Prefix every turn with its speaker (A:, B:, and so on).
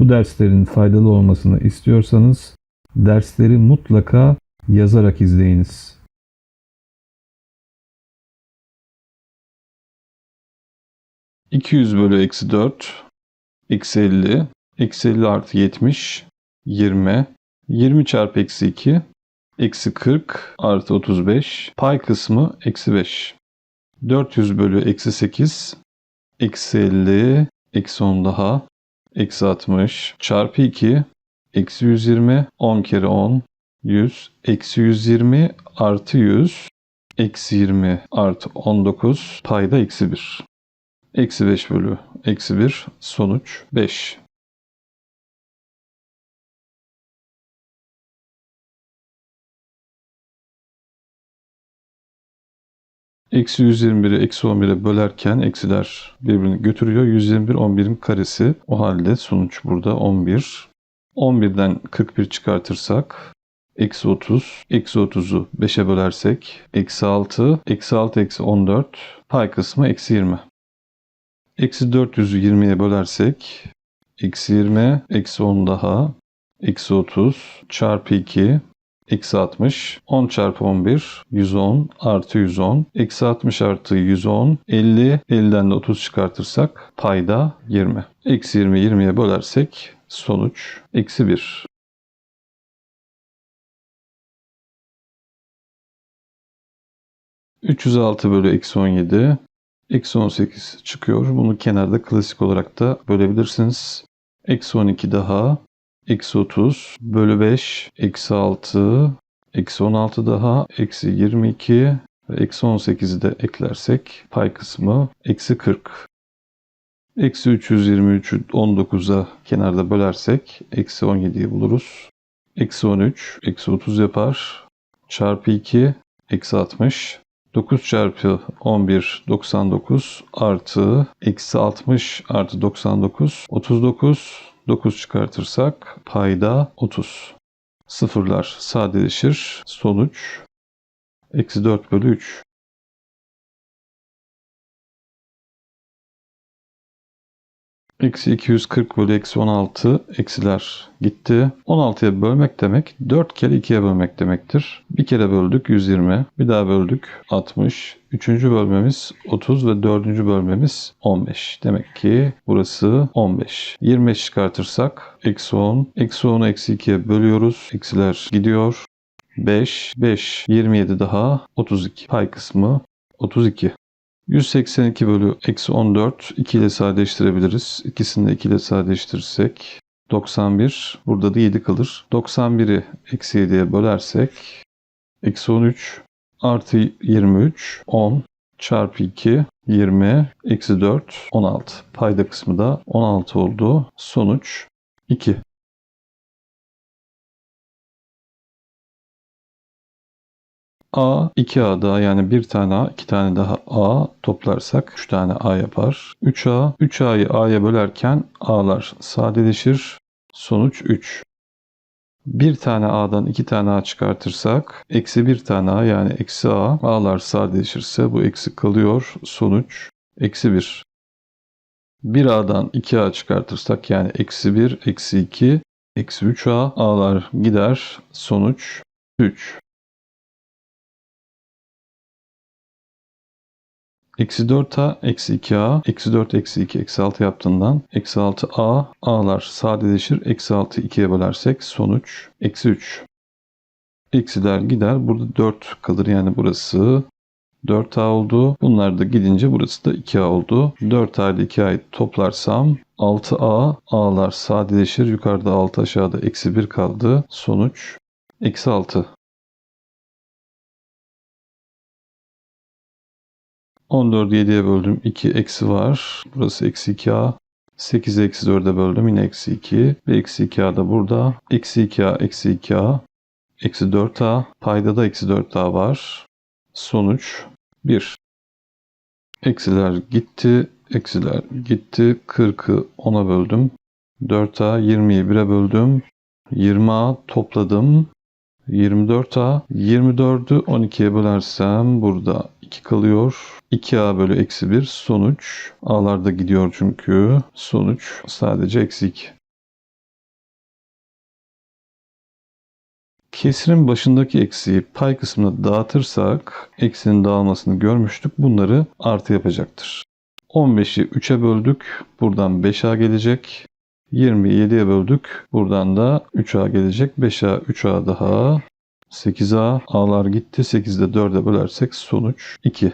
A: Bu derslerin faydalı olmasını istiyorsanız dersleri mutlaka yazarak izleyiniz. ...200 bölü eksi 4... ...eksi 50... ...eksi 50 artı 70... ...20... ...20 çarpı eksi 2... ...eksi 40 artı 35... ...pay kısmı eksi 5... ...400 bölü eksi 8... ...eksi 50... ...eksi 10 daha... ...eksi 60... ...çarpı 2... ...eksi 120... ...10 kere 10... ...100... ...eksi 120 artı 100... ...eksi 20 artı 19... ...payda eksi 1... Eksi 5 bölü eksi 1 sonuç 5. Eksi 121'i eksi 11'e bölerken eksiler birbirini götürüyor. 121 11'in karesi. O halde sonuç burada 11. 11'den 41 çıkartırsak eksi 30. Eksi 30'u 5'e bölersek eksi 6. Eksi 6 eksi 14. Pay kısmı eksi 20. Eksi 400'ü 20'ye bölersek eksi 20, eksi 10 daha, eksi 30 çarpı 2, eksi 60, 10 çarpı 11, 110 artı 110, eksi 60 artı 110, 50, 50'den de 30 çıkartırsak payda 20. Eksi 20, 20'ye bölersek sonuç eksi 1. ...306 bölü eksi 17... Eksi 18 çıkıyor. Bunu kenarda klasik olarak da bölebilirsiniz. Eksi 12 daha. Eksi 30 bölü 5. Eksi 6. Eksi 16 daha. Eksi 22. Ve eksi 18'i de eklersek pay kısmı eksi 40. Eksi 323'ü 19'a kenarda bölersek eksi 17'yi buluruz. Eksi 13. Eksi 30 yapar. Çarpı 2. Eksi 60. 9 çarpı 11 99 artı eksi 60 artı 99 39 9 çıkartırsak payda 30. Sıfırlar sadeleşir. Sonuç eksi 4 bölü 3. Eksi 240 bölü eksi 16 eksiler gitti. 16'ya bölmek demek 4 kere 2'ye bölmek demektir. Bir kere böldük 120. Bir daha böldük 60. Üçüncü bölmemiz 30 ve dördüncü bölmemiz 15. Demek ki burası 15. 25 çıkartırsak eksi 10. Eksi 10'u eksi 2'ye bölüyoruz. Eksiler gidiyor. 5, 5, 27 daha 32. Pay kısmı 32. 182 bölü eksi 14 2 ile sadeleştirebiliriz. İkisini de 2 ile sadeleştirirsek 91. Burada da 7 kalır. 91'i eksi 7'ye bölersek eksi 13 artı 23 10 çarpı 2 20 eksi 4 16. Payda kısmı da 16 oldu. Sonuç 2. A 2A daha yani bir tane A, iki tane daha A toplarsak 3 tane A yapar. 3A, 3A'yı A'ya bölerken A'lar sadeleşir. Sonuç 3. Bir tane A'dan iki tane A çıkartırsak eksi bir tane A yani eksi A A'lar sadeleşirse bu eksi kalıyor. Sonuç eksi 1. Bir A'dan 2 A çıkartırsak yani eksi 1, eksi 2, eksi 3A A'lar gider. Sonuç 3. Eksi 4a, eksi 2a, eksi 4, eksi 2, eksi 6 yaptığından eksi 6a, a'lar sadeleşir. Eksi 6'yı 2'ye bölersek sonuç eksi 3. Eksiler gider. Burada 4 kalır. Yani burası 4a oldu. Bunlar da gidince burası da 2a oldu. 4a ile 2a'yı toplarsam 6a, a'lar sadeleşir. Yukarıda 6 aşağıda eksi 1 kaldı. Sonuç eksi 6. 14'ü 7'ye böldüm. 2 eksi var. Burası eksi 2a. 8'i eksi 4'e böldüm. Yine eksi 2. Ve eksi 2a da burada. Eksi 2a, eksi 2a. Eksi 4a. Payda da eksi 4a var. Sonuç 1. Eksiler gitti. Eksiler gitti. 40'ı 10'a böldüm. 4a 20'yi 1'e böldüm. 20a topladım. 24a 24'ü 12'ye bölersem burada 2 kalıyor. 2a bölü eksi 1 sonuç. A'larda gidiyor çünkü. Sonuç sadece eksi 2. Kesirin başındaki eksiği pay kısmına dağıtırsak eksinin dağılmasını görmüştük. Bunları artı yapacaktır. 15'i 3'e böldük. Buradan 5A gelecek. 27'ye böldük. Buradan da 3A gelecek. 5A, 3A daha 8A. A'lar gitti. 8'de 4'e bölersek sonuç 2.